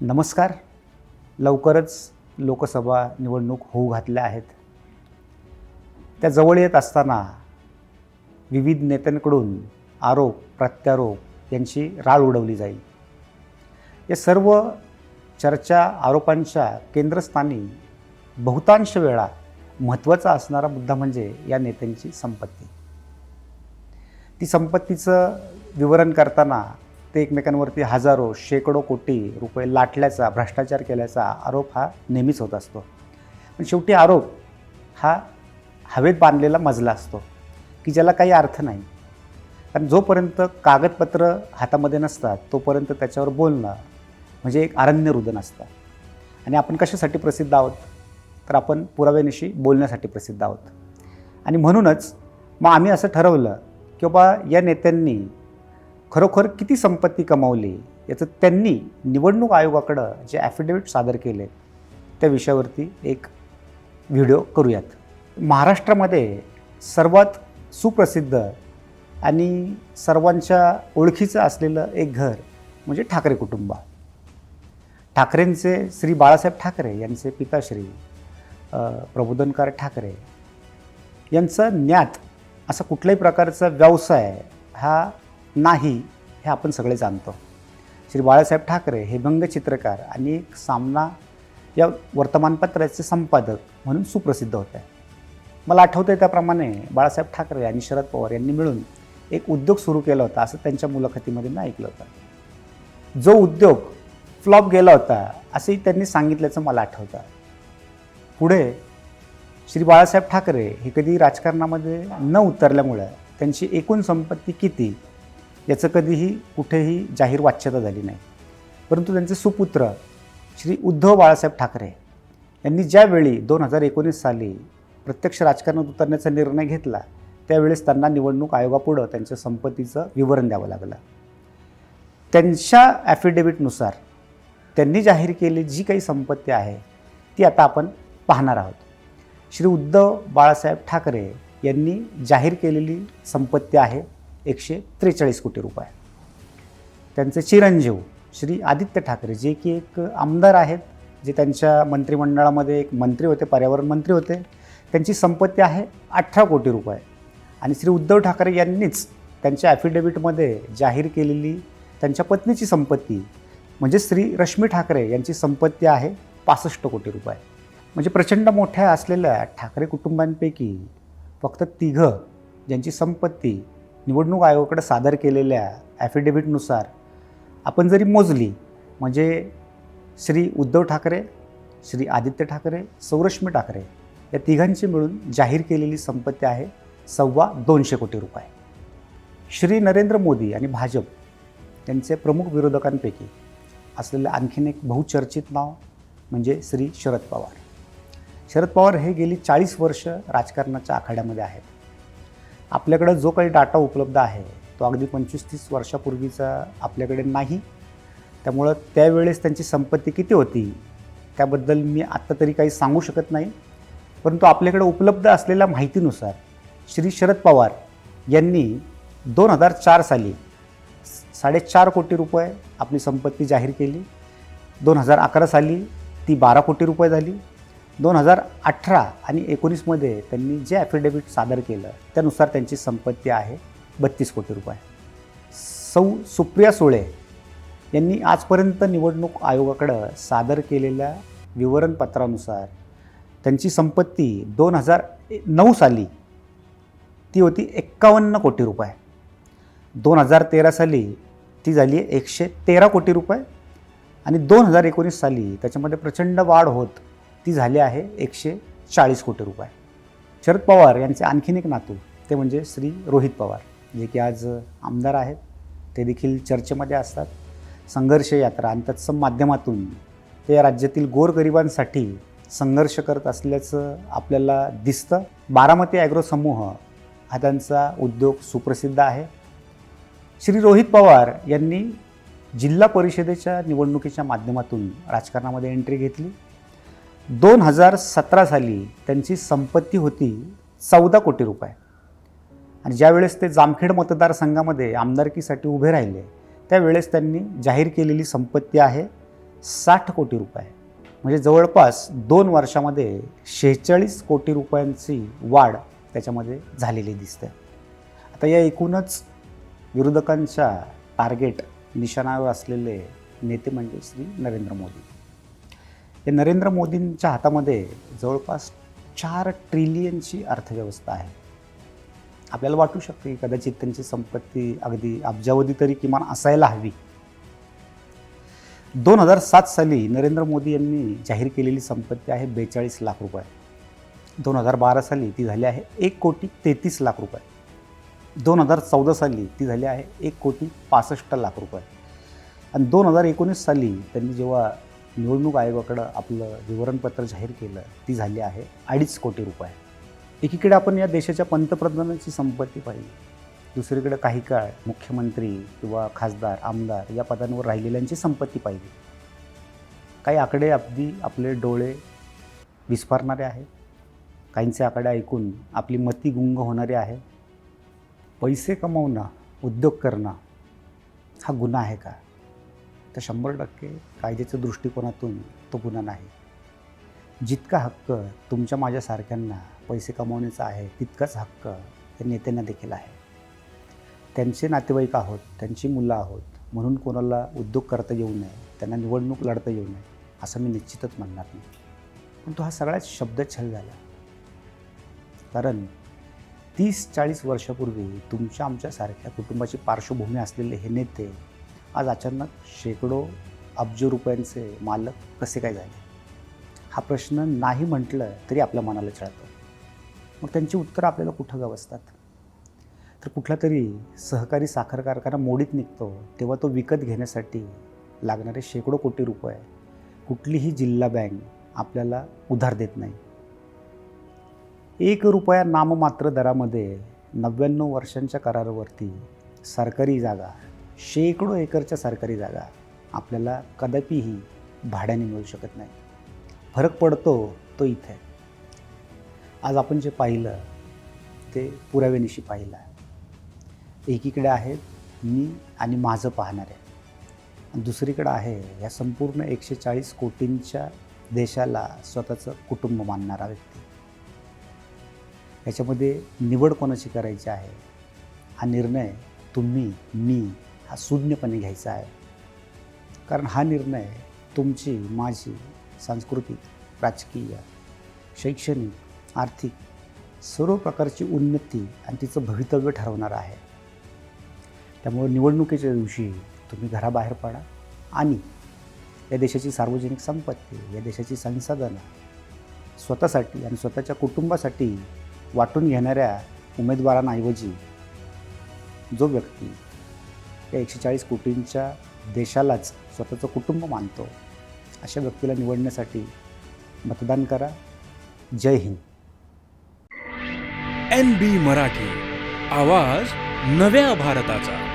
नमस्कार. लवकरच लोकसभा निवडणूक होऊ घातल्या आहेत. त्या जवळ येत असताना विविध नेत्यांकडून आरोप प्रत्यारोप यांची राळ उडवली जाईल. या सर्व चर्चा आरोपांच्या केंद्रस्थानी बहुतांश वेळा महत्त्वाचा असणारा मुद्दा म्हणजे या नेत्यांची संपत्ती. ती संपत्तीचं विवरण करताना ते एकमेकांवरती हजारो शेकडो कोटी रुपये लाटल्याचा भ्रष्टाचार केल्याचा आरोप हा नेहमीच होत असतो. पण शेवटी आरोप हा हवेत बांधलेला मजला असतो की ज्याला काही अर्थ नाही. कारण जोपर्यंत कागदपत्र हातामध्ये नसतात तोपर्यंत त्याच्यावर बोलणं म्हणजे एक अरण्य रुदन असतं. आणि आपण कशासाठी प्रसिद्ध आहोत? तर आपण पुराव्यानिशी बोलण्यासाठी प्रसिद्ध आहोत. आणि म्हणूनच मग आम्ही असं ठरवलं की बाबा या नेत्यांनी खरोखर किती संपत्ती कमावली याचं त्यांनी निवडणूक आयोगाकडं जे ॲफिडेविट सादर केले त्या विषयावरती एक व्हिडिओ करूयात. महाराष्ट्रामध्ये सर्वात सुप्रसिद्ध आणि सर्वांच्या ओळखीचं असलेलं एक घर म्हणजे ठाकरे कुटुंब. ठाकरेंचे श्री बाळासाहेब ठाकरे यांचे पिताश्री प्रबोधनकार ठाकरे यांचा ज्ञात असा कुठल्याही प्रकारचा व्यवसाय हा नाही हे आपण सगळे जाणतो. श्री बाळासाहेब ठाकरे हे व्यंगचित्रकार आणि एक सामना या वर्तमानपत्राचे संपादक म्हणून सुप्रसिद्ध होते. मला आठवतं आहे त्याप्रमाणे बाळासाहेब ठाकरे आणि शरद पवार यांनी मिळून एक उद्योग सुरू केला होता असं त्यांच्या मुलाखतीमध्ये मी ऐकलं होतं. जो उद्योग फ्लॉप गेला होता असंही त्यांनी सांगितल्याचं मला आठवतं. पुढे श्री बाळासाहेब ठाकरे हे कधी राजकारणामध्ये न उतरल्यामुळं त्यांची एकूण संपत्ती किती याचं कधीही कुठेही जाहीर वाच्यता झाली नाही. परंतु त्यांचे सुपुत्र श्री उद्धव बाळासाहेब ठाकरे यांनी ज्यावेळी दोन हजार एकोणीस साली प्रत्यक्ष राजकारणात उतरण्याचा निर्णय घेतला त्यावेळेस त्यांना निवडणूक आयोगापुढं त्यांच्या संपत्तीचं विवरण द्यावं लागलं. त्यांच्या ॲफिडेविटनुसार त्यांनी जाहीर केलेली जी काही संपत्ती आहे ती आता आपण पाहणार आहोत. श्री उद्धव बाळासाहेब ठाकरे यांनी जाहीर केलेली संपत्ती आहे एकशे त्रेचाळीस कोटी रुपये. त्यांचे चिरंजीव श्री आदित्य ठाकरे जे की एक आमदार आहेत जे त्यांच्या मंत्रिमंडळामध्ये एक मंत्री होते पर्यावरण मंत्री होते त्यांची संपत्ती आहे अठरा कोटी रुपये. आणि श्री उद्धव ठाकरे यांनीच त्यांच्या ॲफिडेविटमध्ये जाहीर केलेली त्यांच्या पत्नीची संपत्ती म्हणजे श्री रश्मी ठाकरे यांची संपत्ती आहे पासष्ट कोटी रुपये. म्हणजे प्रचंड मोठ्या असलेल्या ठाकरे कुटुंबांपैकी फक्त तिघं ज्यांची संपत्ती निवडणूक आयोगाकडे सादर केलेल्या ॲफिडेविटनुसार आपण जरी मोजली म्हणजे श्री उद्धव ठाकरे श्री आदित्य ठाकरे सौरश्मी ठाकरे या तिघांची मिळून जाहीर केलेली संपत्ती आहे सव्वा दोनशे कोटी रुपये. श्री नरेंद्र मोदी आणि भाजप यांचे प्रमुख विरोधकांपैकी असलेलं आणखीन एक बहुचर्चित नाव म्हणजे श्री शरद पवार. शरद पवार हे गेली चाळीस वर्ष राजकारणाच्या आखाड्यामध्ये आहेत. आपल्याकडं जो काही डाटा उपलब्ध आहे तो अगदी पंचवीस तीस वर्षापूर्वीचा आपल्याकडे नाही. त्यामुळं त्यावेळेस त्यांची संपत्ती किती होती त्याबद्दल मी आत्ता तरी काही सांगू शकत नाही. परंतु आपल्याकडे उपलब्ध असलेल्या माहितीनुसार श्री शरद पवार यांनी दोन हजार चार साली साडेचार कोटी रुपये आपली संपत्ती जाहीर केली. दोन हजार अकरा साली ती बारा कोटी रुपये झाली. दोन हजार अठरा आणि एकोणीसमध्ये त्यांनी जे ॲफिडेविट सादर केलं त्यानुसार त्यांची संपत्ती आहे बत्तीस कोटी रुपये. सौ सुप्रिया सुळे यांनी आजपर्यंत निवडणूक आयोगाकडं सादर केलेल्या विवरणपत्रानुसार त्यांची संपत्ती दोन हजार नऊ साली ती होती एक्कावन्न कोटी रुपये. दोन हजार तेरा साली ती झाली आहे एकशे तेरा कोटी रुपये आणि दोन हजार एकोणीस साली त्याच्यामध्ये प्रचंड वाढ होत ती झाली आहे एकशे चाळीस कोटी रुपये. शरद पवार यांचे आणखीन एक नातू ते म्हणजे श्री रोहित पवार जे की आज आमदार आहेत. ते देखील चर्चेमध्ये असतात. संघर्ष यात्रा आणि तत्सम माध्यमातून ते या राज्यातील गोरगरिबांसाठी संघर्ष करत असल्याचं आपल्याला दिसतं. बारामती ॲग्रो समूह हा त्यांचा उद्योग सुप्रसिद्ध आहे. श्री रोहित पवार यांनी जिल्हा परिषदेच्या निवडणुकीच्या माध्यमातून राजकारणामध्ये एंट्री घेतली. दोन हजार सतरा साली त्यांची संपत्ती होती चौदा कोटी रुपये. आणि ज्यावेळेस ते जामखेड मतदारसंघामध्ये आमदारकीसाठी उभे राहिले त्यावेळेस त्यांनी जाहीर केलेली संपत्ती आहे साठ कोटी रुपये. म्हणजे जवळपास दोन वर्षामध्ये शेहेचाळीस कोटी रुपयांची वाढ त्याच्यामध्ये झालेली दिसते. आता या एकूणच विरोधकांच्या टार्गेट निशाणावर असलेले नेते म्हणजे श्री नरेंद्र मोदी. हे नरेंद्र मोदींच्या हातामध्ये जवळपास चार ट्रिलियनची अर्थव्यवस्था आहे. आपल्याला वाटू शकते की कदाचित त्यांची संपत्ती अगदी अब्जावधी तरी किमान असायला हवी. दोन हजार सात साली नरेंद्र मोदी यांनी जाहीर केलेली संपत्ती आहे बेचाळीस लाख रुपये. दोन हजार बारा साली ती झाली आहे एक कोटी तेहतीस लाख रुपये. दोन हजार चौदा साली ती झाली आहे एक कोटी पासष्ट लाख रुपये. आणि दोन हजार एकोणीस साली त्यांनी जेव्हा निवडणूक आयोगाकडं आपलं विवरणपत्र जाहीर केलं ती झाली आहे. अडीच कोटी रुपये. एकीकडे आपण या देशाच्या पंतप्रधानांची संपत्ती पाहिली. दुसरीकडे काही काळ मुख्यमंत्री किंवा खासदार आमदार या पदांवर राहिलेल्यांची संपत्ती पाहिली. काही आकडे अगदी आपले डोळे विस्फारणारे आहेत काहींचे आकडे ऐकून आपली मती गुंग होणारी आहे. पैसे कमवणं उद्योग करणं हा गुन्हा आहे का? तर शंभर टक्के कायद्याच्या दृष्टिकोनातून तो गुन्हा नाही. जितका हक्क तुमच्या माझ्यासारख्यांना पैसे कमावण्याचा आहे तितकाच हक्क या नेत्यांना देखील आहे. त्यांचे नातेवाईक आहोत त्यांची मुलं आहोत म्हणून कोणाला उद्योग करता येऊ नये त्यांना निवडणूक लढता येऊ नये असं मी निश्चितच म्हणणार नाही. पण तो हा सगळ्याच शब्दछल झाला. कारण तीस चाळीस वर्षापूर्वी तुमच्या आमच्यासारख्या कुटुंबाची पार्श्वभूमी असलेले हे नेते आज अचानक शेकडो अब्ज रुपयांचे मालक कसे काय झाले? हा प्रश्न नाही म्हटलं तरी आपल्या मनाला चळतं मग त्यांची उत्तरं आपल्याला कुठं गवसतात तर कुठला तरी सहकारी साखर कारखाना मोडीत निघतो तेव्हा तो विकत घेण्यासाठी लागणारे शेकडो कोटी रुपये कुठलीही जिल्हा बँक आपल्याला उधार देत नाही. एक रुपया नाममात्र दरामध्ये नव्याण्णव वर्षांच्या करारावरती सरकारी जागा शेकडो एकरच्या सरकारी जागा आपल्याला कदापिही भाड्याने मिळू शकत नाही. फरक पडतो तो इथे. आज आपण जे पाहिलं ते पुराव्यानिशी पाहिलं एकीकडे आहेत मी आणि माझं पाहणारे. दुसरीकडं आहे या संपूर्ण एकशे चाळीस कोटींच्या देशाला स्वतःचं कुटुंब मानणारा व्यक्ती. याच्यामध्ये निवड कोणाची करायची आहे? हा निर्णय तुम्ही मी हा शून्यपणे घ्यायचा आहे. कारण हा निर्णय तुमची माझी सांस्कृतिक राजकीय शैक्षणिक आर्थिक सर्व प्रकारची उन्नती आणि तिचं भवितव्य ठरवणार आहे. त्यामुळे निवडणुकीच्या दिवशी तुम्ही घराबाहेर पडा आणि या देशाची सार्वजनिक संपत्ती या देशाची संसाधनं स्वतःसाठी आणि स्वतःच्या कुटुंबासाठी वाटून घेणाऱ्या उमेदवारांऐवजी जो व्यक्ती या एकशे चाळीस कोटींच्या देशालाच स्वतःचं कुटुंब मानतो. अशा व्यक्तीला निवडण्यासाठी मतदान करा. जय हिंद. N B Marathi. आवाज नव्या भारताचा.